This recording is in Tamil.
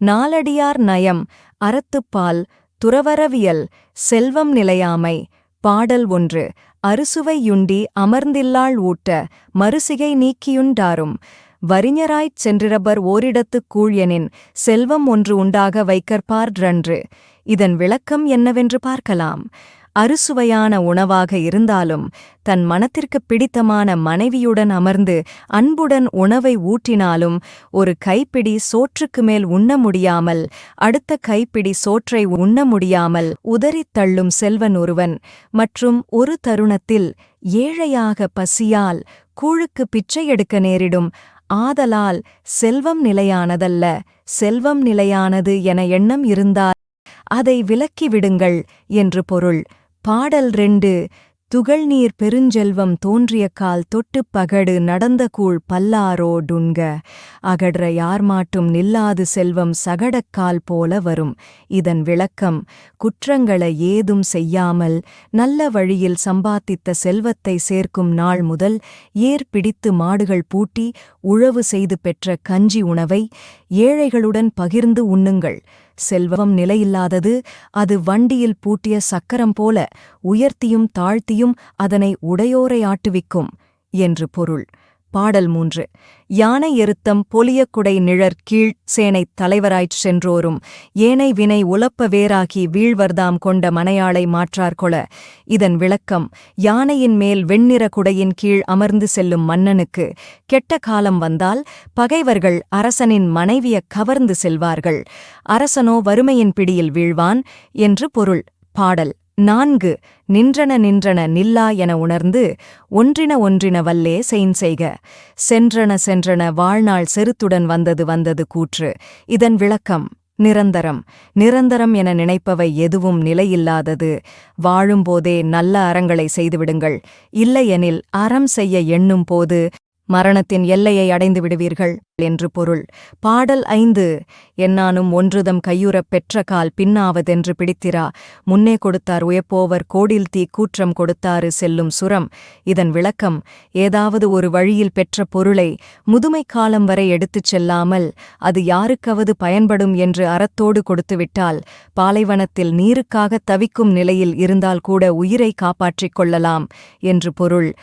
நாலடியார் நயம் அறத்துப்பால் துறவரவியல் செல்வம் நிலையாமை பாடல் ஒன்று அறுசுவையுண்டி அமர்ந்தில்லாள் ஊட்ட மறுசிகை நீக்கியுண்டாரும் வறிஞராய்ச் சென்றிரபர் ஓரிடத்துக் கூழியனின் செல்வம் ஒன்று உண்டாக வைக்கற்பார்ரன்று இதன் விளக்கம் என்னவென்று பார்க்கலாம். அறுசுவையான உணவாக இருந்தாலும் தன் மனத்திற்குப் பிடித்தமான மனைவியுடன் அமர்ந்து அன்புடன் உணவை ஊட்டினாலும் ஒரு கைப்பிடி சோற்றுக்கு மேல் உண்ண முடியாமல் அடுத்த கைப்பிடி சோற்றை உண்ண முடியாமல் உதறித் தள்ளும் செல்வன் ஒருவன் மற்றும் ஒரு தருணத்தில் ஏழையாக பசியால் கூழுக்கு பிச்சை எடுக்க நேரிடும். ஆதலால் செல்வம் நிலையானதல்ல செல்வம் நிலையானது என எண்ணம் இருந்தால் அதை விலக்கி விடுங்கள் என்று பொருள். பாடல் ரெண்டு துகள்நீர் பெருஞ்செல்வம் தோன்றிய கால் தொட்டுப் பகடு நடந்த கூழ் பல்லாரோ டுண்க அகன்ற யார்மாட்டும் நில்லாது செல்வம் சகடக்கால் போல வரும். இதன் விளக்கம் குற்றங்களை ஏதும் செய்யாமல் நல்ல வழியில் சம்பாதித்த செல்வத்தை சேர்க்கும் நாள் முதல் ஏர் பிடித்து மாடுகள் பூட்டி உழவு செய்து பெற்ற கஞ்சி உணவை ஏழைகளுடன் பகிர்ந்து உண்ணுங்கள். செல்வம் நிலையில்லாதது அது வண்டியில் பூட்டிய சக்கரம் போல உயர்த்தியும் தாழ்த்தியும் அதனை உடையோரை ஆட்டுவிக்கும் என்று பொருள். பாடல் மூன்று. யானை எருத்தம் பொலியக்குடை நிழற் கீழ் சேனைத் தலைவராய்ச் சென்றோரும். ஏனை வினை உலப்ப வேறாகி வீழ்வர்தாம் கொண்ட மனையாளை மாற்றார்கொள இதன் விளக்கம் யானையின் மேல் வெண்ணிற குடையின் கீழ் அமர்ந்து செல்லும் மன்னனுக்கு. கெட்ட காலம் வந்தால் பகைவர்கள் அரசனின் மனைவியக் கவர்ந்து செல்வார்கள். அரசனோ வறுமையின் பிடியில் வீழ்வான் என்று பொருள். பாடல். நான்கு நின்றன நின்றன நில்லா என உணர்ந்து ஒன்றின ஒன்றின வல்லே செயின் செய்க. சென்றன சென்றன வாழ்நாள் செருத்துடன் வந்தது வந்தது கூற்று. இதன் விளக்கம் நிரந்தரம். நிரந்தரம் என நினைப்பவை எதுவும் நிலையில்லாதது. வாழும்போதே நல்ல அறங்களை செய்துவிடுங்கள். இல்லையெனில் அறம் செய்ய எண்ணும் போது மரணத்தின் எல்லையை அடைந்து விடுவீர்கள் என்று பொருள். பாடல் ஐந்து என்னானும் ஒன்றுதம் கையுறப் பெற்ற கால் பின்னாவதென்று பிடித்திரா? முன்னே கொடுத்தார் உயப்போவர் கோடில் தீ கூற்றம் கொடுத்தாறு செல்லும் சுரம். இதன் விளக்கம் ஏதாவது ஒரு வழியில் பெற்ற பொருளை முதுமை காலம் வரை எடுத்துச் செல்லாமல் அது யாருக்காவது பயன்படும் என்று அறத்தோடு கொடுத்துவிட்டால் பாலைவனத்தில் நீருக்காக தவிக்கும் நிலையில் இருந்தால் கூட உயிரை காப்பாற்றிக் கொள்ளலாம் என்று பொருள்.